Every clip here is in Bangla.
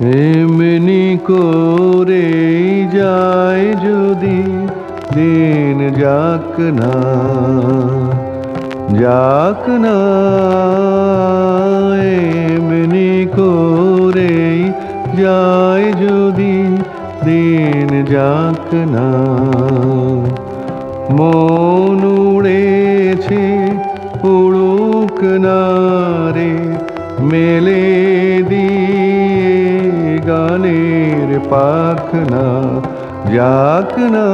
এমনি করে যায় যদি দিন যাক না যাক না, এমনি করে যায় যদি দিন যাক না। মন উড়েছে উড়ুক না রে, মেলে পাখনা যাক না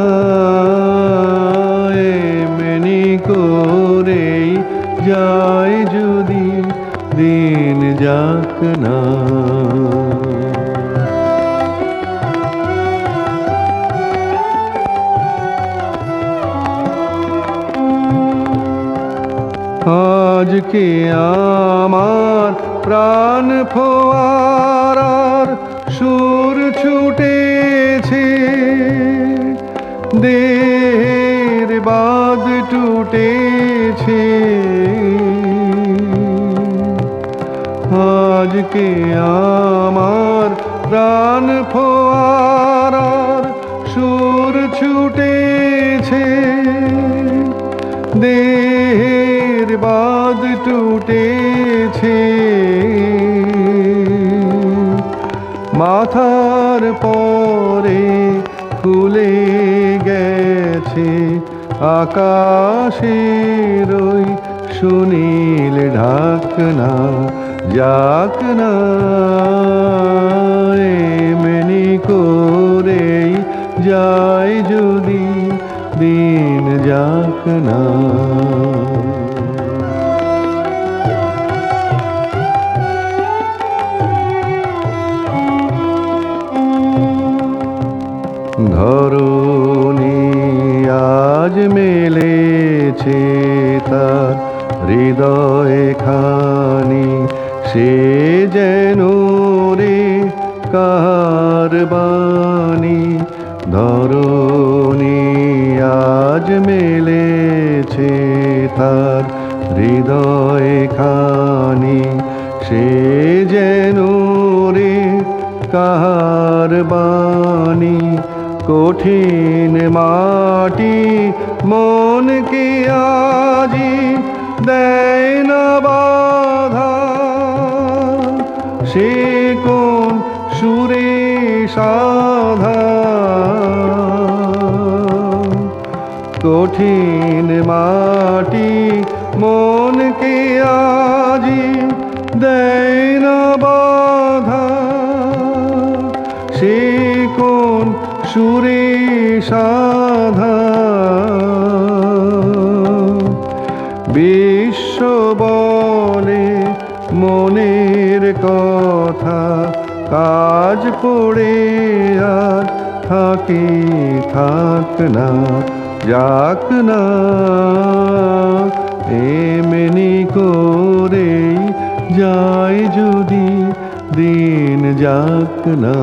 এমনি করেই যায় যদি দিন যাক না আজকে আমার প্রাণ ফোয়ারার সুর ছুটেছে দের বাদ টুটেছে। আজকে আমার প্রাণ ফোয়ারার সুর ছুটেছে দের বাদ টুটেছে। মাথার পরে খুলে গেছে আকাশের ওই সুনীল ঢাকনা যাক না এমনি করেই যায় যদি দিন যাক না ধরুনি আজ মেলেছে তার হৃদয় খানি, সে যেন রে কার বাণী? ধরুনি আজ মেলেছে তার হৃদয় খানি, সে যেন রে কার বাণী? কঠিন মাটি মনকে আজি দেয় না বাধা। সে কোন সুরে সাধা? কঠিন মাটি মনকে আজি দেয় না বাধা। সুরে সাধা। বিশ্ব বলে মনের কথা, কাজ পড়ে আর থাকি, থাক না, যাক না। এমনি করে যায় যদি, দিন যাক না।